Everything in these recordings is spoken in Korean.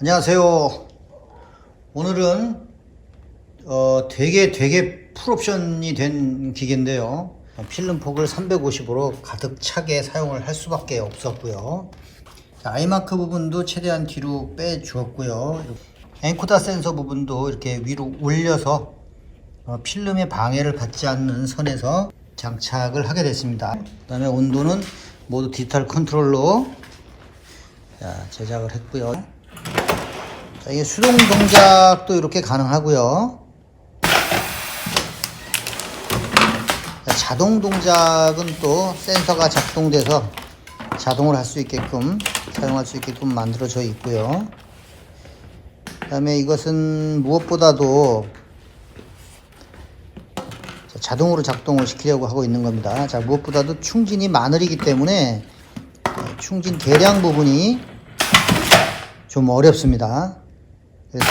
안녕하세요. 오늘은 어, 되게 되게 풀옵션이 된 기계인데요. 필름 폭을 350으로 가득 차게 사용을 할 수밖에 없었고요. 자, 아이마크 부분도 최대한 뒤로 빼 주었고요. 엔코다 센서 부분도 이렇게 위로 올려서 어, 필름의 방해를 받지 않는 선에서 장착을 하게 됐습니다. 그 다음에 온도는 모두 디지털 컨트롤로 자, 제작을 했고요. 자, 이게 수동 동작도 이렇게 가능하고요. 자, 자동 동작은 또 센서가 작동돼서 자동을 할 수 있게끔 사용할 수 있게끔 만들어져 있고요. 그 다음에 이것은 무엇보다도 자, 자동으로 작동을 시키려고 하고 있는 겁니다. 자, 무엇보다도 충진이 마늘이기 때문에 네, 충진 계량 부분이 좀 어렵습니다. 그래서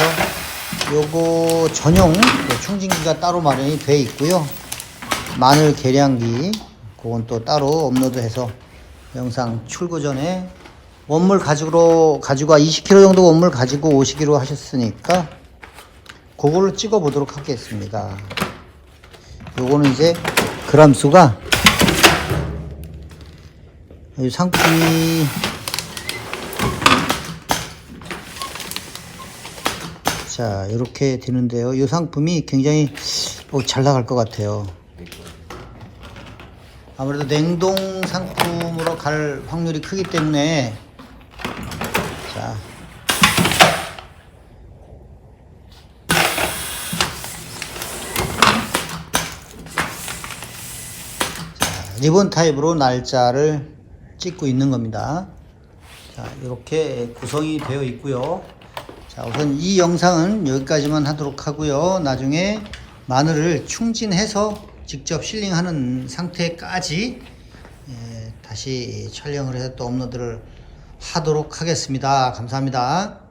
요거 전용 그 충진기가 따로 마련이 돼 있고요. 마늘 계량기 그건 또 따로 업로드해서 영상 출고 전에 원물 가지고 가지고 20kg 정도 원물 가지고 오시기로 하셨으니까 그걸로 찍어 보도록 하겠습니다. 요거는 이제 그람 수가 이 상품이 자 이렇게 되는데요. 이 상품이 굉장히 어, 잘 나갈 것 같아요. 아무래도 냉동 상품으로 갈 확률이 크기 때문에 자 자, 리본 타입으로 날짜를 찍고 있는 겁니다. 자, 이렇게 구성이 되어 있고요. 자, 우선 이 영상은 여기까지만 하도록 하고요. 나중에 마늘을 충진해서 직접 실링하는 상태까지 예, 다시 촬영을 해서 또 업로드를 하도록 하겠습니다. 감사합니다.